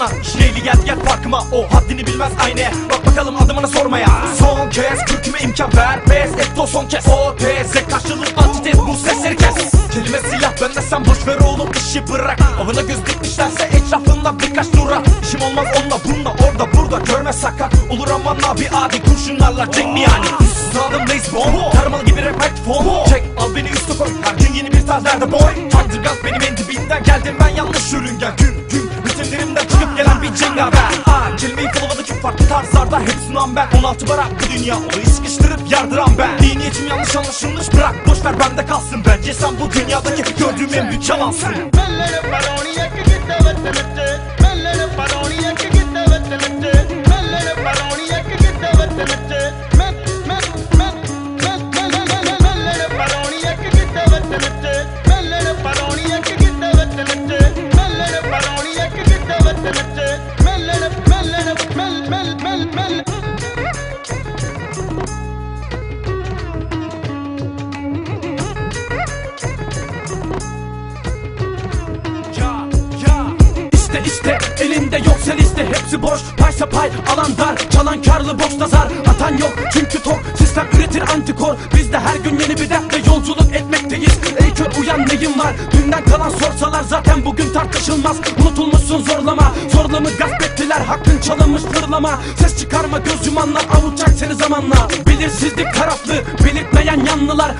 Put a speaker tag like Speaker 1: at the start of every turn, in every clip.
Speaker 1: yanar İşleyli gel gel farkıma o haddini bilmez aynaya. Bak bakalım adımını sormaya. Son kez kürküme imkan ver Pes et o son kez. O teze karşılık antites bu sesleri kes. Kelime silah bende sen boş ver oğlum işi bırak. Avına göz dikmişlerse etrafında birkaç dura. İşim olmaz onunla bununla orada burada Görme sakat. Olur aman abi adi kurşunlarla mi yani? Üstadım lace bomb Termal gibi rap fon Çek al beni üstü koy. Her gün yeni bir tarz nerede boy. Underground benim en dibinden. Geldim ben yanlış sürüngen Gün gün ritimlerimden çıkıp gelen bir cengaver Aa, Kelimeyi kılıvadı çok farklı tarzlarda. Hep sunan ben. 16 barak bu dünya. Olayı sıkıştırıp yardıran ben. İyi niyetim yanlış anlaşılmış Bırak. Boşver bende kalsın. Bence sen bu dünyadaki gördüğüm en büyük yalansın elinde yok sen iste. Hepsi boş. Paysa pay alan dar. Çalan karlı boşta zar. Atan yok çünkü tok. Sistem üretir antikor. Biz de her gün yeni bir dertle yolculuk etmekteyiz. Ey kör uyan neyin var? Dünden kalan sorsalar zaten bugün tartışılmaz. Unutulmuşsun zorlama. Zorlamı gasp ettiler hakkın çalınmış fırlama. Ses çıkarma göz yumanlar avutacak seni zamanla. Belirsizlik taraflı belirtmeyen yanlılar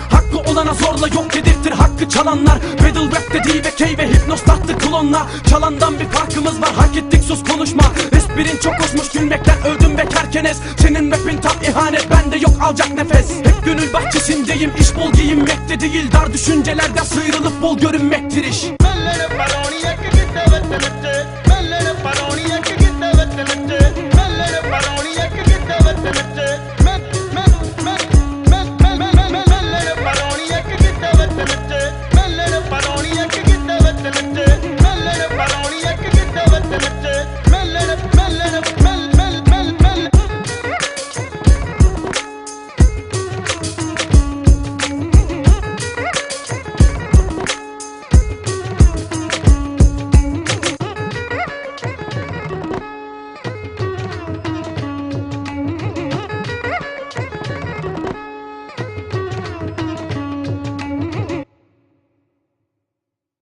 Speaker 1: Çalana zorla yok edirtir hakkı çalanlar. Pedal rap dediği ve key ve hipnoz taktı klonla Çalandan bir farkımız var hak ettik sus konuşma. Esprin çok hoşmuş gülmekten öldüm ve bekarkeniz Senin rapin tam ihanet bende yok alacak nefes. Hep gönül bahçesindeyim iş bol giyinmekte değil. Dar düşüncelerden sıyrılıp bol görünmektir iş.